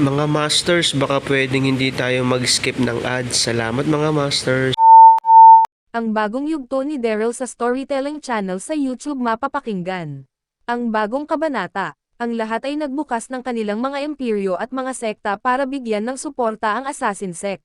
Mga Masters, baka pwedeng hindi tayo mag-skip ng ads. Salamat mga Masters. Ang bagong yugto ni Daryl sa Storytelling Channel sa YouTube mapapakinggan. Ang bagong kabanata, ang lahat ay nagbukas ng kanilang mga imperyo at mga sekta para bigyan ng suporta ang Assassin Sect.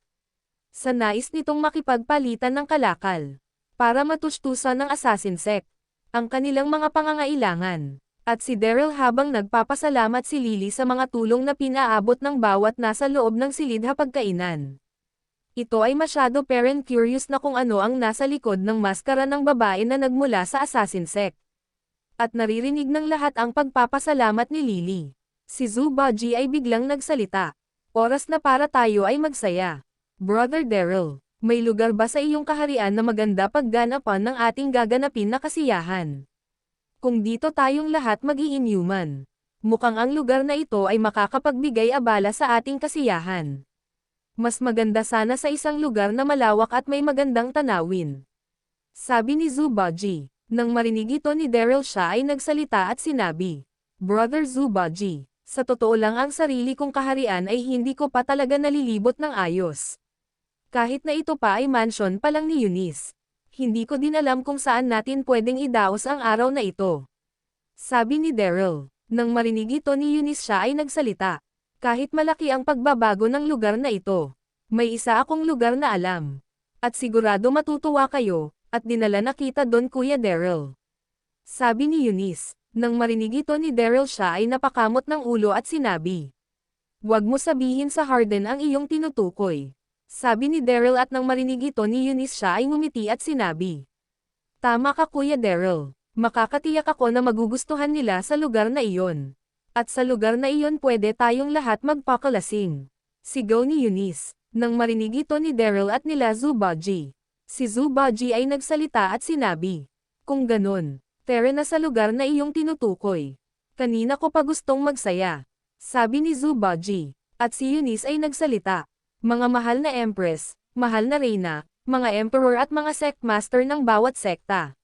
Sa nais nitong makipagpalitan ng kalakal. Para matustusan ng Assassin Sect. Ang kanilang mga pangangailangan. At si Daryl habang nagpapasalamat si Lily sa mga tulong na pinaabot ng bawat nasa loob ng silid hapagkainan. Ito ay masyado parent curious na kung ano ang nasa likod ng maskara ng babae na nagmula sa Assassin Sect. At naririnig ng lahat ang pagpapasalamat ni Lily. Si Zubaji ay biglang nagsalita. Oras na para tayo ay magsaya. Brother Daryl, may lugar ba sa iyong kaharian na maganda pagganapan ng ating gaganapin na kasiyahan? Kung dito tayong lahat mag-iinyuman. Mukhang ang lugar na ito ay makakapagbigay abala sa ating kasiyahan. Mas maganda sana sa isang lugar na malawak at may magandang tanawin. Sabi ni Zubaji. Nang marinig ito ni Daryl siya ay nagsalita at sinabi, Brother Zubaji, sa totoo lang ang sarili kong kaharian ay hindi ko pa talaga nalilibot ng ayos. Kahit na ito pa ay mansion pa lang ni Eunice. Hindi ko din alam kung saan natin pwedeng idaos ang araw na ito. Sabi ni Daryl. Nang marinig ito ni Eunice siya ay nagsalita. Kahit malaki ang pagbabago ng lugar na ito, may isa akong lugar na alam. At sigurado matutuwa kayo, at dinala na kita doon Kuya Daryl. Sabi ni Eunice, nang marinig ito ni Daryl siya ay napakamot ng ulo at sinabi. Huwag mo sabihin sa Harden ang iyong tinutukoy. Sabi ni Daryl at nang marinig ito ni Eunice siya ay ngumiti at sinabi. Tama ka Kuya Daryl, makakatiyak ako na magugustuhan nila sa lugar na iyon. At sa lugar na iyon pwede tayong lahat magpakalasing. Sigaw ni Eunice, nang marinig ito ni Daryl at nila Zubaji. Si Zubaji ay nagsalita at sinabi, Kung ganon, tere na sa lugar na iyong tinutukoy. Kanina ko pa gustong magsaya. Sabi ni Zubaji, at si Eunice ay nagsalita, Mga mahal na Empress, mahal na Reyna, mga Emperor at mga Sect Master ng bawat sekta.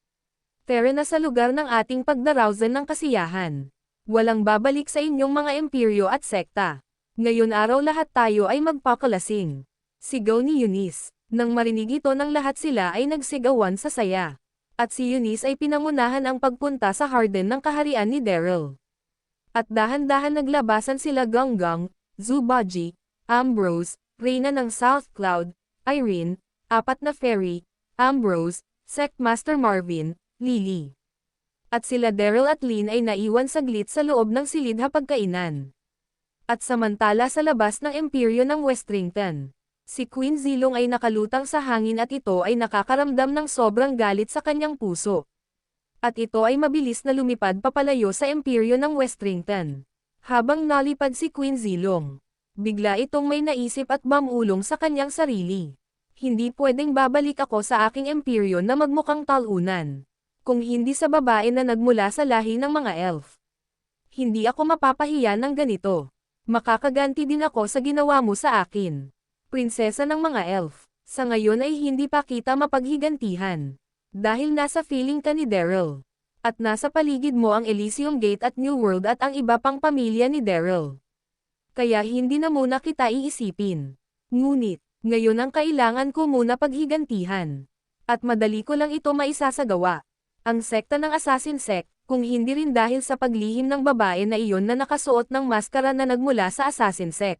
Tere na sa lugar ng ating pagdarawsan ng kasiyahan. Walang babalik sa inyong mga imperyo at sekta. Ngayon araw lahat tayo ay magpakalasing. Sigaw ni Eunice. Nang marinig ito ng lahat sila ay nagsigawan sa saya. At si Eunice ay pinangunahan ang pagpunta sa Harden ng kaharian ni Daryl. At dahan-dahan naglabasan sila Ganggang, Zubaji, Ambrose, Reyna ng South Cloud, Irene, apat na fairy, Ambrose, Sectmaster Marvin, Lily at sila Daryl at Lynn ay naiwan saglit sa loob ng silid hapagkainan. At samantala sa labas ng imperyo ng Westrington, si Queen Zilong ay nakalutang sa hangin at ito ay nakakaramdam ng sobrang galit sa kanyang puso. At ito ay mabilis na lumipad papalayo sa imperyo ng Westrington. Habang nalipad si Queen Zilong, bigla itong may naisip at mamulong sa kanyang sarili. Hindi pwedeng babalik ako sa aking imperyo na magmukhang talunan kung hindi sa babae na nagmula sa lahi ng mga elf. Hindi ako mapapahiya ng ganito. Makakaganti din ako sa ginawa mo sa akin. Prinsesa ng mga elf. Sa ngayon ay hindi pa kita mapaghigantihan. Dahil nasa feeling ka ni Daryl. At nasa paligid mo ang Elysium Gate at New World at ang iba pang pamilya ni Daryl. Kaya hindi na muna kita iisipin. Ngunit, ngayon ang kailangan ko muna paghigantihan. At madali ko lang ito maisasagawa. Ang sekta ng Assassin Sect, Kung hindi rin dahil sa paglihim ng babae na iyon na nakasuot ng maskara na nagmula sa assassin sect.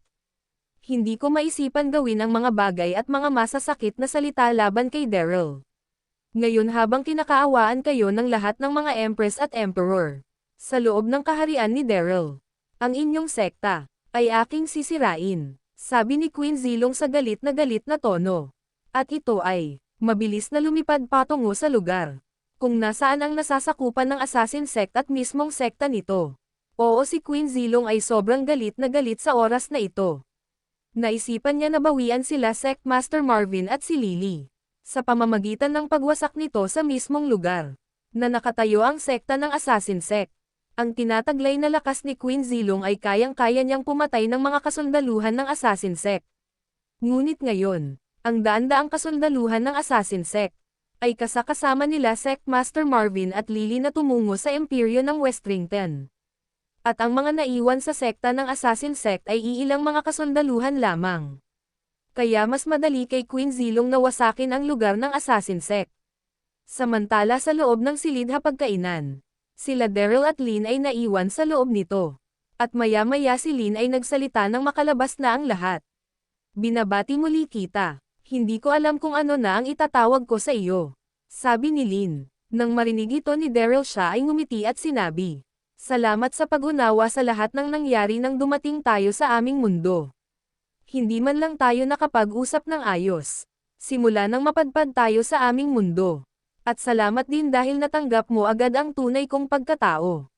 Hindi ko maisipan gawin ang mga bagay at mga masasakit na salita laban kay Daryl. Ngayon habang kinakaawaan kayo ng lahat ng mga Empress at Emperor, sa loob ng kaharian ni Daryl, ang inyong sekta, ay aking sisirain, sabi ni Queen Zilong sa galit na galit na tono. At ito ay, mabilis na lumipad patungo sa lugar. Kung nasaan ang nasasakupan ng assassin sect at mismong sekta nito. Oo si Queen Zilong ay sobrang galit na galit sa oras na ito. Naisipan niya na bawian sila Sect Master Marvin at si Lily. Sa pamamagitan ng pagwasak nito sa mismong lugar. Na nakatayo ang sekta ng assassin sect. Ang tinataglay na lakas ni Queen Zilong ay kayang-kaya niyang pumatay ng mga kasundaluhan ng assassin sect. Ngunit ngayon, ang daan-daang kasundaluhan ng assassin sect ay kasakasama nila Sect Master Marvin at Lily na tumungo sa imperyo ng Westrington. At ang mga naiwan sa sekta ng Assassin Sect ay iilang mga kasundaluhan lamang. Kaya mas madali kay Queen Zilong na wasakin ang lugar ng Assassin Sect. Samantala sa loob ng silid hapagkainan, sila Daryl at Lynn ay naiwan sa loob nito. At maya-maya si Lynn ay nagsalita ng makalabas na ang lahat. Binabati muli kita. Hindi ko alam kung ano na ang itatawag ko sa iyo. Sabi ni Lin. Nang marinig ito ni Daryl siya ay ngumiti at sinabi. Salamat sa pag-unawa sa lahat ng nangyari nang dumating tayo sa aming mundo. Hindi man lang tayo nakapag-usap ng ayos. Simula nang mapadpad tayo sa aming mundo. At salamat din dahil natanggap mo agad ang tunay kong pagkatao.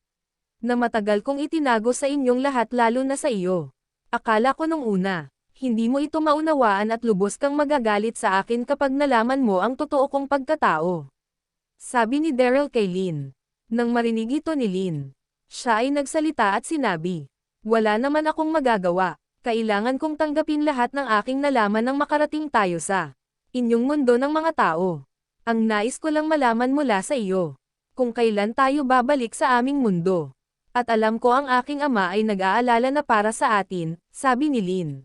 Na matagal kong itinago sa inyong lahat lalo na sa iyo. Akala ko nung una, hindi mo ito maunawaan at lubos kang magagalit sa akin kapag nalaman mo ang totoo kong pagkatao. Sabi ni Daryl kay Lynn. Nang marinig ito ni Lynn, siya ay nagsalita at sinabi, Wala naman akong magagawa, kailangan kong tanggapin lahat ng aking nalaman nang makarating tayo sa inyong mundo ng mga tao. Ang nais ko lang malaman mula sa iyo, kung kailan tayo babalik sa aming mundo. At alam ko ang aking ama ay nag-aalala na para sa atin, sabi ni Lynn.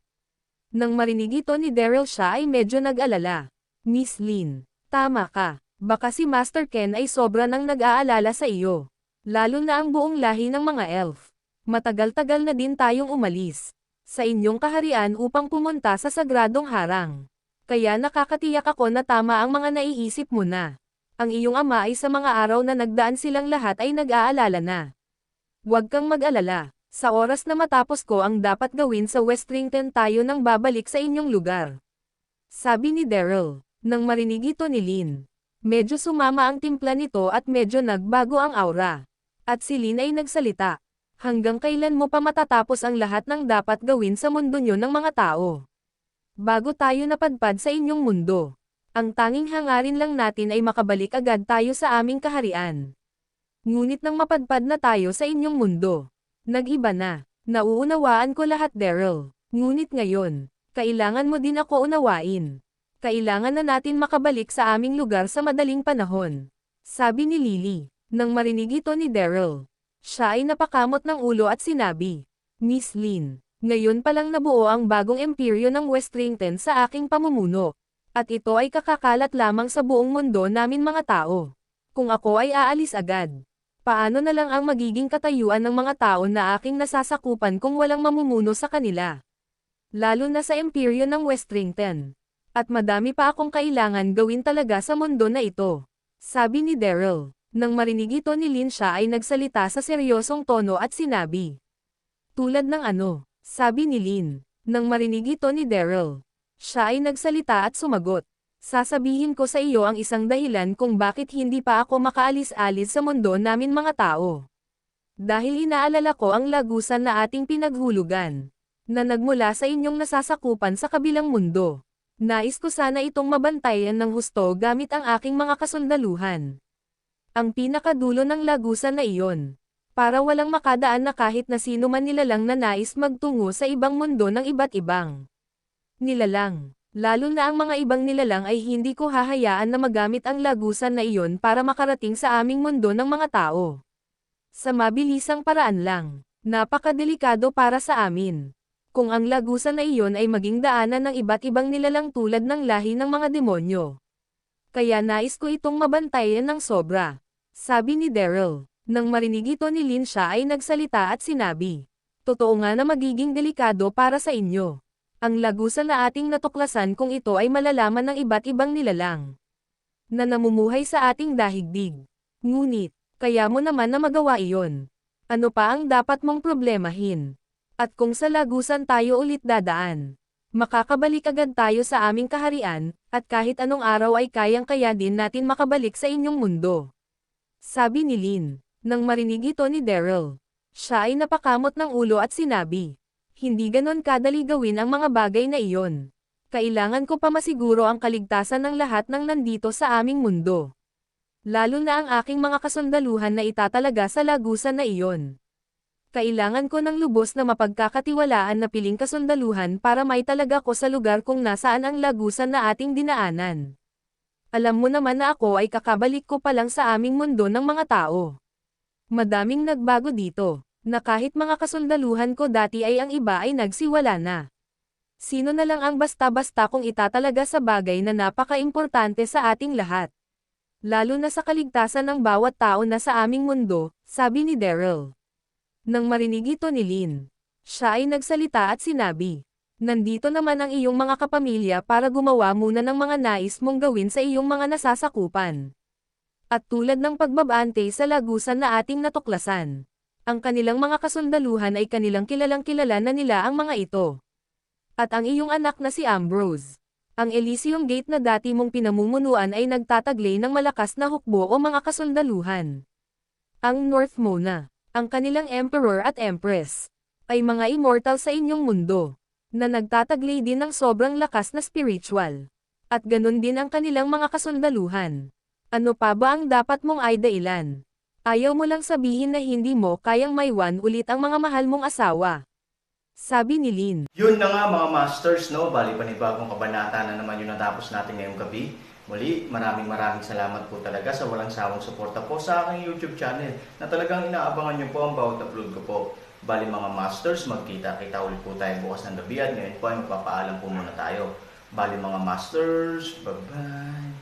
Nang marinig ito ni Daryl siya ay medyo nag-alala. Miss Lin, tama ka. Baka si Master Ken ay sobra nang nag-aalala sa iyo. Lalo na ang buong lahi ng mga elf. Matagal-tagal na din tayong umalis. Sa inyong kaharian upang pumunta sa sagradong harang. Kaya nakakatiyak ako na tama ang mga naiisip mo na. Ang iyong ama ay sa mga araw na nagdaan silang lahat ay nag-aalala na. Huwag kang mag-alala. Sa oras na matapos ko ang dapat gawin sa Westrington tayo nang babalik sa inyong lugar. Sabi ni Daryl, nang marinig ito ni Lynn. Medyo sumama ang timpla nito at medyo nagbago ang aura. At si Lynn ay nagsalita. Hanggang kailan mo pa matatapos ang lahat ng dapat gawin sa mundo nyo ng mga tao? Bago tayo napadpad sa inyong mundo. Ang tanging hangarin lang natin ay makabalik agad tayo sa aming kaharian. Ngunit nang mapadpad na tayo sa inyong mundo, Nag-iba na. Nauunawaan ko lahat Daryl. Ngunit ngayon, kailangan mo din ako unawain. Kailangan na natin makabalik sa aming lugar sa madaling panahon. Sabi ni Lily. Nang marinig ito ni Daryl. Siya ay napakamot ng ulo at sinabi. Miss Lin, ngayon pa lang nabuo ang bagong imperyo ng Westrington sa aking pamumuno. At ito ay kakakalat lamang sa buong mundo namin mga tao. Kung ako ay aalis agad, Paano na lang ang magiging katayuan ng mga tao na aking nasasakupan kung walang mamumuno sa kanila? Lalo na sa imperyo ng Westrington. At madami pa akong kailangan gawin talaga sa mundo na ito. Sabi ni Daryl. Nang marinig ito ni Lin siya ay nagsalita sa seryosong tono at sinabi. Tulad ng ano, sabi ni Lin. Nang marinig ito ni Daryl. Siya ay nagsalita at sumagot. Sasabihin ko sa iyo ang isang dahilan kung bakit hindi pa ako makaalis-alis sa mundo namin mga tao. Dahil inaalala ko ang lagusan na ating pinaghulugan. Na nagmula sa inyong nasasakupan sa kabilang mundo. Nais ko sana itong mabantayan ng husto gamit ang aking mga kasundaluhan. Ang pinakadulo ng lagusan na iyon. Para walang makadaan na kahit na sino man nilalang na nais magtungo sa ibang mundo ng iba't ibang. Nilalang. Lalo na ang mga ibang nilalang ay hindi ko hahayaan na magamit ang lagusan na iyon para makarating sa aming mundo ng mga tao. Sa mabilisang paraan lang, napakadelikado para sa amin. Kung ang lagusan na iyon ay maging daanan ng iba't ibang nilalang tulad ng lahi ng mga demonyo. Kaya nais ko itong mabantayan ng sobra. Sabi ni Daryl. Nang marinig ito ni Lin siya ay nagsalita at sinabi. Totoo nga na magiging delikado para sa inyo. Ang lagusan na ating natuklasan kung ito ay malalaman ng iba't ibang nilalang. Na namumuhay sa ating dahigdig. Ngunit, kaya mo naman na magawa iyon. Ano pa ang dapat mong problemahin? At kung sa lagusan tayo ulit dadaan, makakabalik agad tayo sa aming kaharian, at kahit anong araw ay kayang-kaya din natin makabalik sa inyong mundo. Sabi ni Lin, nang marinig ito ni Daryl. Siya ay napakamot ng ulo at sinabi, hindi ganon kadali gawin ang mga bagay na iyon. Kailangan ko pa masiguro ang kaligtasan ng lahat ng nandito sa aming mundo. Lalo na ang aking mga kasundaluhan na itatalaga sa lagusan na iyon. Kailangan ko ng lubos na mapagkakatiwalaan na piling kasundaluhan para may talaga ko sa lugar kung nasaan ang lagusan na ating dinaanan. Alam mo naman na ako ay kakabalik ko pa lang sa aming mundo ng mga tao. Madaming nagbago dito, na kahit mga kasundaluhan ko dati ay ang iba ay nagsiwala na. Sino na lang ang basta-basta kung itatalaga sa bagay na napaka-importante sa ating lahat. Lalo na sa kaligtasan ng bawat tao na sa aming mundo, sabi ni Daryl. Nang marinig ito ni Lin, siya ay nagsalita at sinabi, Nandito naman ang iyong mga kapamilya para gumawa muna ng mga nais mong gawin sa iyong mga nasasakupan. At tulad ng pagbabante sa lagusan na ating natuklasan, ang kanilang mga kasundaluhan ay kanilang kilalang kilala na nila ang mga ito. At ang iyong anak na si Ambrose. Ang Elysium Gate na dati mong pinamumunuan ay nagtataglay ng malakas na hukbo o mga kasundaluhan. Ang North Mona, ang kanilang Emperor at Empress, ay mga immortal sa inyong mundo, na nagtataglay din ng sobrang lakas na spiritual. At ganun din ang kanilang mga kasundaluhan. Ano pa ba ang dapat mong ay dailan? Ayaw mo lang sabihin na hindi mo kayang maiwan ulit ang mga mahal mong asawa. Sabi ni Lin. Yun na nga mga masters, no? Bali panibagong kabanata na naman yung natapos natin ngayong gabi. Muli, maraming maraming salamat po talaga sa walang sawang suporta po sa aking YouTube channel na talagang inaabangan niyo po ang bawat upload ko po. Bali mga masters, magkita-kita ulit po tayo bukas ng gabi at ngayon po ay magpapaalam po muna tayo. Bali mga masters, bye-bye!